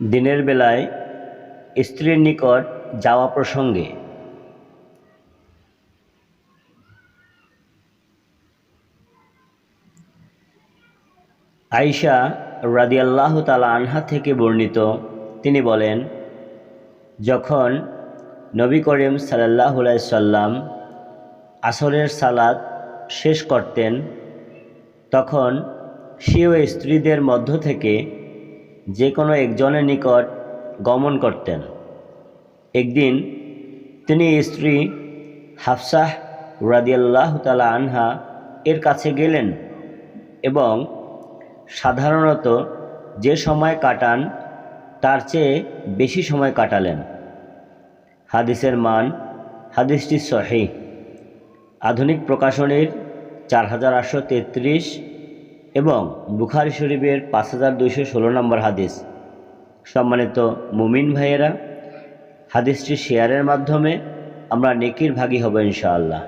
দিনের বেলায় স্ত্রীর নিকট যাওয়া প্রসঙ্গে। আইসা রাদিয়াল্লাহ তালা আনহা থেকে বর্ণিত, তিনি বলেন, যখন নবী করিম সাল্লাহ সাল্লাম আসরের সালাত শেষ করতেন, তখন স্বীয় স্ত্রীদের মধ্য থেকে যে কোনো একজনের নিকট গমন করতেন। একদিন তিনি স্ত্রী হাফসাহ রাদিয়াল্লাহ তালা আনহা এর কাছে গেলেন এবং সাধারণত যে সময় কাটান, তার চেয়ে বেশি সময় কাটালেন। হাদিসের মান, হাদিসটি সহি আধুনিক প্রকাশনীর চার হাজার আটশো তেত্রিশ এবং বুখারি শরীফের পাঁচ হাজার দুইশো ষোলো নম্বর হাদিস। সম্মানিত মুমিন ভাইয়েরা, হাদিসটি শেয়ারের মাধ্যমে আমরা নেকির ভাগী হব ইনশাআল্লাহ।